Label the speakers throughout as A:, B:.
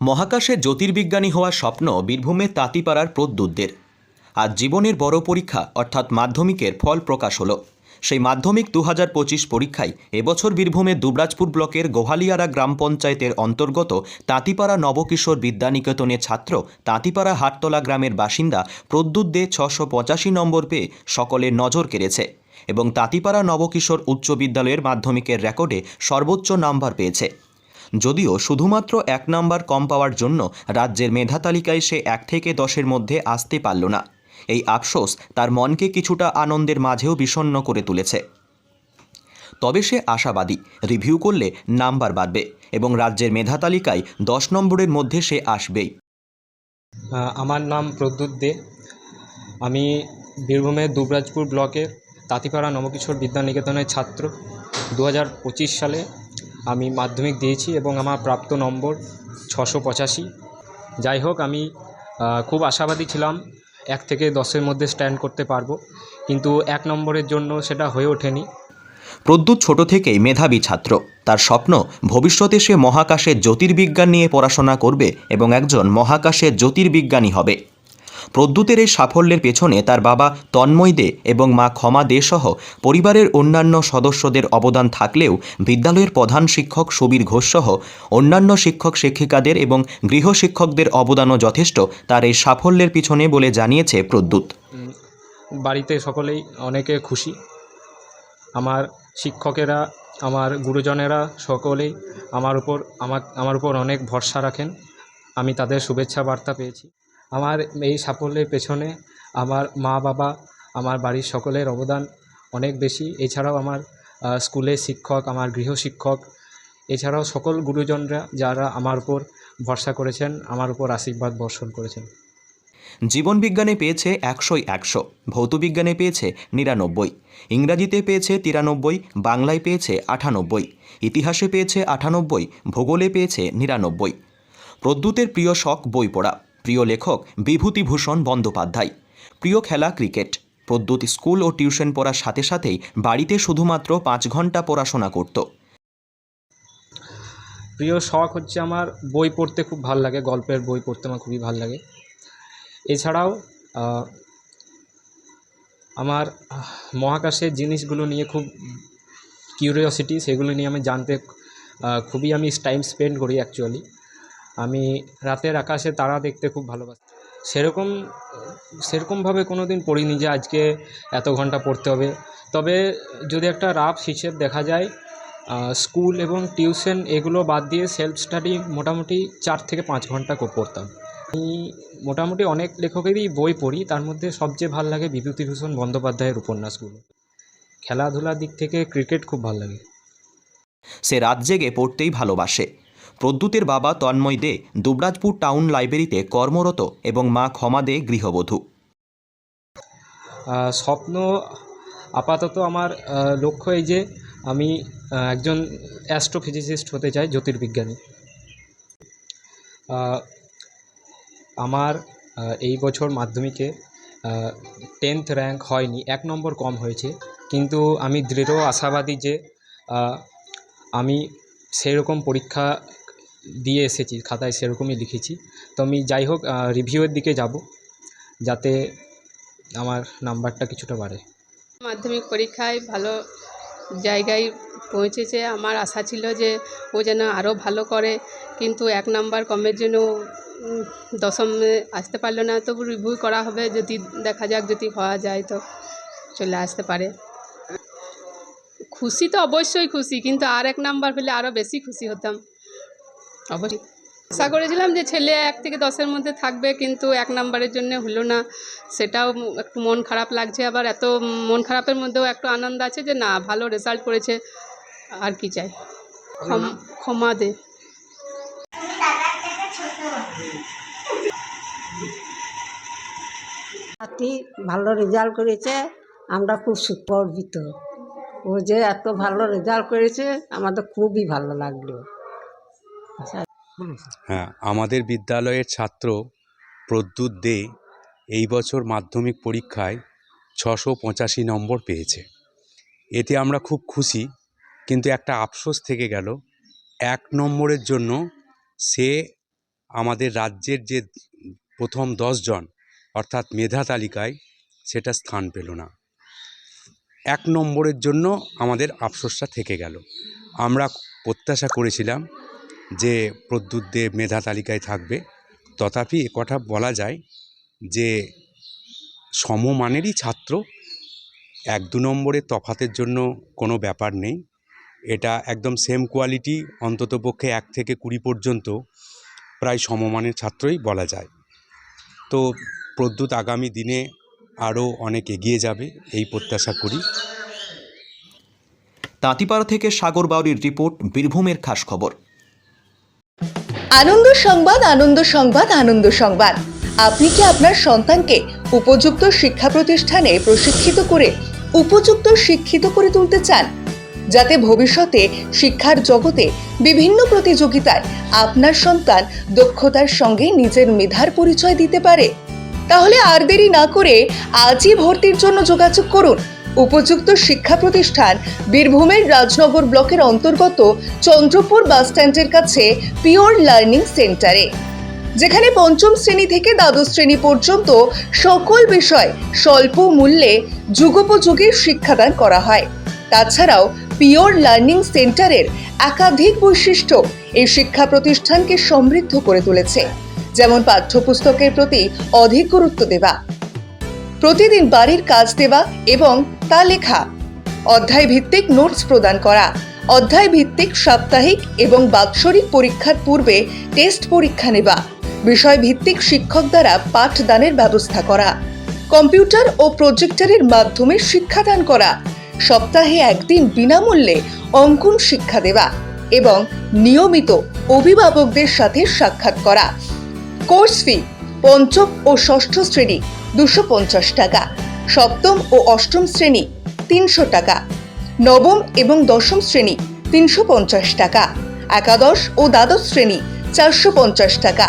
A: মহাকাশে জ্যোতির্বিজ্ঞানী হওয়ার স্বপ্ন বীরভূমের তাঁতিপাড়ার প্রদ্যুৎদের আজ জীবনের বড় পরীক্ষা, অর্থাৎ মাধ্যমিকের ফল প্রকাশ হলো। সেই মাধ্যমিক দু হাজার পঁচিশ পরীক্ষায় এবছর বীরভূমের দুবরাজপুর ব্লকের গোহালিয়ারা গ্রাম পঞ্চায়েতের অন্তর্গত তাঁতিপাড়া নবকিশোর বিদ্যানিকেতনের ছাত্র তাঁতিপাড়া হাটতলা গ্রামের বাসিন্দা প্রদ্যুৎ দে ছশো পঁচাশি নম্বর পেয়ে সকলের নজর কেড়েছে এবং তাঁতিপাড়া নবকিশোর উচ্চ বিদ্যালয়ের মাধ্যমিকের রেকর্ডে সর্বোচ্চ নাম্বার পেয়েছে। যদিও শুধুমাত্র এক নাম্বার কম পাওয়ার জন্য রাজ্যের মেধা তালিকায় সে এক থেকে দশের মধ্যে আসতে পারল না। এই আফসোস তার মনকে কিছুটা আনন্দের মাঝেও বিষণ্ণ করে তুলেছে। তবে সে আশাবাদী, রিভিউ করলে নাম্বার বাড়বে এবং রাজ্যের মেধা তালিকায় দশ নম্বরের মধ্যে সে আসবেই।
B: আমার নাম প্রদ্যুৎ দে। আমি বীরভূমের দুবরাজপুর ব্লকের তাঁতিপাড়া নবকিশোর বিদ্যানিকেতনের ছাত্র। দু হাজার পঁচিশ সালে আমি মাধ্যমিক দিয়েছি এবং আমার প্রাপ্ত নম্বর ছশো পঁচাশি। যাই হোক, আমি খুব আশাবাদী ছিলাম এক থেকে দশের মধ্যে স্ট্যান্ড করতে পারব, কিন্তু এক নম্বরের জন্য সেটা হয়ে ওঠেনি।
A: প্রদ্যুৎ ছোট থেকেই মেধাবী ছাত্র। তার স্বপ্ন, ভবিষ্যতে সে মহাকাশে জ্যোতির্বিজ্ঞান নিয়ে পড়াশোনা করবে এবং একজন মহাকাশে জ্যোতির্বিজ্ঞানী হবে। প্রদ্যুতের এই সাফল্যের পেছনে তার বাবা তন্ময় দে এবং মা ক্ষমা দে সহ পরিবারের অন্যান্য সদস্যদের অবদান থাকলেও বিদ্যালয়ের প্রধান শিক্ষক সুবীর ঘোষ সহ অন্যান্য শিক্ষক শিক্ষিকাদের এবং গৃহশিক্ষকদের অবদানও যথেষ্ট তার এই সাফল্যের পিছনে বলে জানিয়েছে প্রদ্যুৎ।
B: বাড়িতে সকলেই অনেকে খুশি। আমার শিক্ষকেরা, আমার গুরুজনেরা সকলেই আমার উপর, আমার আমার উপর অনেক ভরসা রাখেন। আমি তাদের শুভেচ্ছা বার্তা পেয়েছি। আমার এই সাফল্যের পেছনে আমার মা বাবা, আমার বাড়ির সকলের অবদান অনেক বেশি। এছাড়াও আমার স্কুলের শিক্ষক, আমার গৃহশিক্ষক এছাড়াও সকল গুরুজনরা যারা আমার উপর ভরসা করেছেন, আমার উপর আশীর্বাদ বর্ষণ করেছেন।
A: জীবন জীবনবিজ্ঞানে পেয়েছে একশোই একশো ভৌতবিজ্ঞানে পেয়েছে নিরানব্বই, ইংরাজিতে পেয়েছে তিরানব্বই, বাংলায় পেয়েছে আটানব্বই, ইতিহাসে পেয়েছে আটানব্বই, ভূগোলে পেয়েছে নিরানব্বই। প্রদ্যুতের প্রিয় শখ বই পড়া। প্রিয় লেখক বিভূতিভূষণ বন্দ্যোপাধ্যায়। প্রিয় খেলা ক্রিকেট। প্রদ্যুৎ স্কুল ও টিউশন পড়ার সাথে সাথেই বাড়িতে শুধুমাত্র পাঁচ ঘণ্টা পড়াশোনা করত।
B: প্রিয় শখ হচ্ছে আমার বই পড়তে খুব ভালো লাগে, গল্পের বই পড়তে আমার খুবই ভালো লাগে। এছাড়াও আমার মহাকাশের জিনিসগুলো নিয়ে খুব কিউরিওসিটি সেগুলো নিয়ে আমি জানতে খুবই আমি টাইম স্পেন্ড করি অ্যাকচুয়ালি আমি রাতের আকাশে তারা দেখতে খুব ভালোবাসি। সেরকম, সেরকমভাবে কোনো দিন পড়িনি যে আজকে এত ঘণ্টা পড়তে হবে। তবে যদি একটা রাফ হিসেব দেখা যায় স্কুল এবং টিউশন এগুলো বাদ দিয়ে সেলফ স্টাডি মোটামুটি চার থেকে পাঁচ ঘণ্টা পড়তাম। আমি মোটামুটি অনেক লেখকেরই বই পড়ি, তার মধ্যে সবচেয়ে ভালো লাগে বিভূতিভূষণ বন্দ্যোপাধ্যায়ের উপন্যাসগুলো। খেলাধুলার দিক থেকে ক্রিকেট খুব ভালো লাগে।
A: সে রাত জেগে পড়তেই ভালোবাসে। প্রদ্যুতের বাবা তন্ময় দে দুবরাজপুর টাউন লাইব্রেরিতে কর্মরত এবং মা ক্ষমা দে গৃহবধূ।
B: স্বপ্ন আপাতত আমার লক্ষ্য এই যে আমি একজন অ্যাস্ট্রোফিজিসিস্ট হতে চাই, জ্যোতির্বিজ্ঞানী। আমার এই বছর মাধ্যমিকে টেন্থ র্যাঙ্ক হয়নি, এক নম্বর কম হয়েছে। কিন্তু আমি দৃঢ় আশাবাদী যে আমি সেরকম পরীক্ষা দিয়ে এসেছি, খাতায় সেরকমই লিখেছি। তো আমি যাই হোক রিভিউয়ের দিকে যাব, যাতে আমার নাম্বারটা কিছুটা বাড়ে।
C: মাধ্যমিক পরীক্ষায় ভালো জায়গায় পৌঁছেছে। আমার আশা ছিল যে ও যেন আরও ভালো করে, কিন্তু এক নাম্বার কমের জন্য দশমে আসতে পারল না। তবু রিভিউ করা হবে, যদি দেখা যাক, যদি হওয়া যায় তো চলে আসতে পারে। খুশি তো অবশ্যই খুশি, কিন্তু আর এক নাম্বার পেলে আরও বেশি খুশি হতাম। অবশ্যই। আশা করেছিলাম যে ছেলে এক থেকে দশের মধ্যে থাকবে, কিন্তু এক নাম্বারের জন্য হলো না। সেটাও একটু মন খারাপ লাগছে আবার এত মন খারাপের মধ্যেও একটু আনন্দ আছে যে না, ভালো রেজাল্ট করেছে। আর কি চাই? ক্ষম- দে।
D: ভালো রেজাল্ট করেছে, আমরা খুব সুগর্বিত। ও যে এত ভালো রেজাল্ট করেছে, আমাদের খুবই ভালো লাগল।
E: হ্যাঁ আমাদের বিদ্যালয়ের ছাত্র প্রদ্যুৎ দে এই বছর মাধ্যমিক পরীক্ষায় ছশো পঁচাশি নম্বর পেয়েছে। এতে আমরা খুব খুশি, কিন্তু একটা আফসোস থেকে গেল, এক নম্বরের জন্য সে আমাদের রাজ্যের যে প্রথম দশজন অর্থাৎ মেধা তালিকায় সেটা স্থান পেল না। এক নম্বরের জন্য আমাদের আফসোসটা থেকে গেল। আমরা প্রত্যাশা করেছিলাম যে প্রদ্যুৎ দেব মেধা তালিকায় থাকবে, তথাপি এ কথা বলা যায় যে সমমানেরই ছাত্র এক দু নম্বরের তফাতের জন্য কোনো ব্যাপার নেই। এটা একদম সেম কোয়ালিটি অন্ততপক্ষে এক থেকে কুড়ি পর্যন্ত প্রায় সমমানের ছাত্রই বলা যায়। তো প্রদ্যুৎ আগামী দিনে আরও অনেক এগিয়ে যাবে, এই প্রত্যাশা করি।
A: তাঁতিপাড়া থেকে সাগর বাউরির রিপোর্ট, বীরভূমের খাস খবর
F: আনন্দ সংবাদ আনন্দ সংবাদ আনন্দ সংবাদ। আপনি কি আপনার সন্তানকে উপযুক্ত শিক্ষা প্রতিষ্ঠানে প্রশিক্ষিত করে, উপযুক্ত শিক্ষিত করে তুলতে চান? যাতে ভবিষ্যতে শিক্ষার জগতে বিভিন্ন প্রতিযোগিতায় আপনার সন্তান দক্ষতার সঙ্গে নিজের মেধার পরিচয় দিতে পারে? তাহলে আর দেরি না করে আজই ভর্তির জন্য যোগাযোগ করুন। উপযুক্ত শিক্ষা প্রতিষ্ঠান বীরভূমের রাজনগর ব্লকের অন্তর্গত চন্দ্রপুর বাসস্ট্যান্ডের কাছে পিওর লার্নিং সেন্টারে, যেখানে পঞ্চম শ্রেণি থেকে দ্বাদশ শ্রেণি পর্যন্ত সকল বিষয় স্বল্প মূল্যে যুগোপযোগী শিক্ষাদান করা হয়। তাছাড়াও পিওর লার্নিং সেন্টারের একাধিক বৈশিষ্ট্য এই শিক্ষা প্রতিষ্ঠানকে সমৃদ্ধ করে তুলেছে, যেমন পাঠ্যপুস্তকের প্রতি অধিক গুরুত্ব দেওয়া, প্রতিদিন বাড়ির কাজ দেওয়া এবং তা লেখা অধ্যায় ভিত্তিক নোটস প্রদান করা। অধ্যায় ভিত্তিক সাপ্তাহিক এবং বাৎসরিক পরীক্ষার পূর্বে টেস্ট পরীক্ষা নেওয়া। বিষয় ভিত্তিক শিক্ষক দ্বারা পাঠদানের ব্যবস্থা করা। কম্পিউটার ও প্রজেক্টরের মাধ্যমে শিক্ষাদান করা। সপ্তাহে একদিন বিনামূল্যে অঙ্কন শিক্ষা দেওয়া এবং নিয়মিত অভিভাবকদের সাথে সাক্ষাৎ করা। কোর্স ফি পঞ্চম ও ষষ্ঠ শ্রেণি দুশো পঞ্চাশ টাকা। সপ্তম ও অষ্টম শ্রেণি তিনশো টাকা, নবম এবং দশম শ্রেণি তিনশো পঞ্চাশ টাকা, একাদশ ও দ্বাদশ শ্রেণি চারশো পঞ্চাশ টাকা।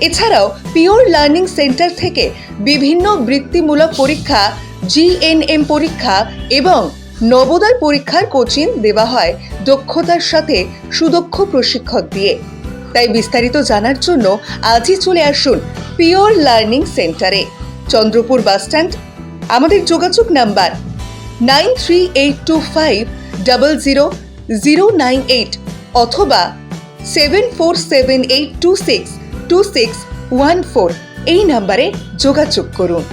F: এছাড়াও পিওর লার্নিং সেন্টার থেকে বিভিন্ন বৃত্তিমূলক পরীক্ষা জিএনএম পরীক্ষা এবং নবোদয় পরীক্ষার কোচিং দেওয়া হয় দক্ষতার সাথে সুদক্ষ প্রশিক্ষক দিয়ে। তাই বিস্তারিত জানার জন্য আজই চলে আসুন পিওর লার্নিং সেন্টারে, চন্দ্রপুর বাসস্ট্যান্ড আমাদের যোগাযোগ number nine three eight two five double zero zero nine eight অথবা seven four seven eight two six two six one four এই নাম্বারে যোগাযোগ করুন।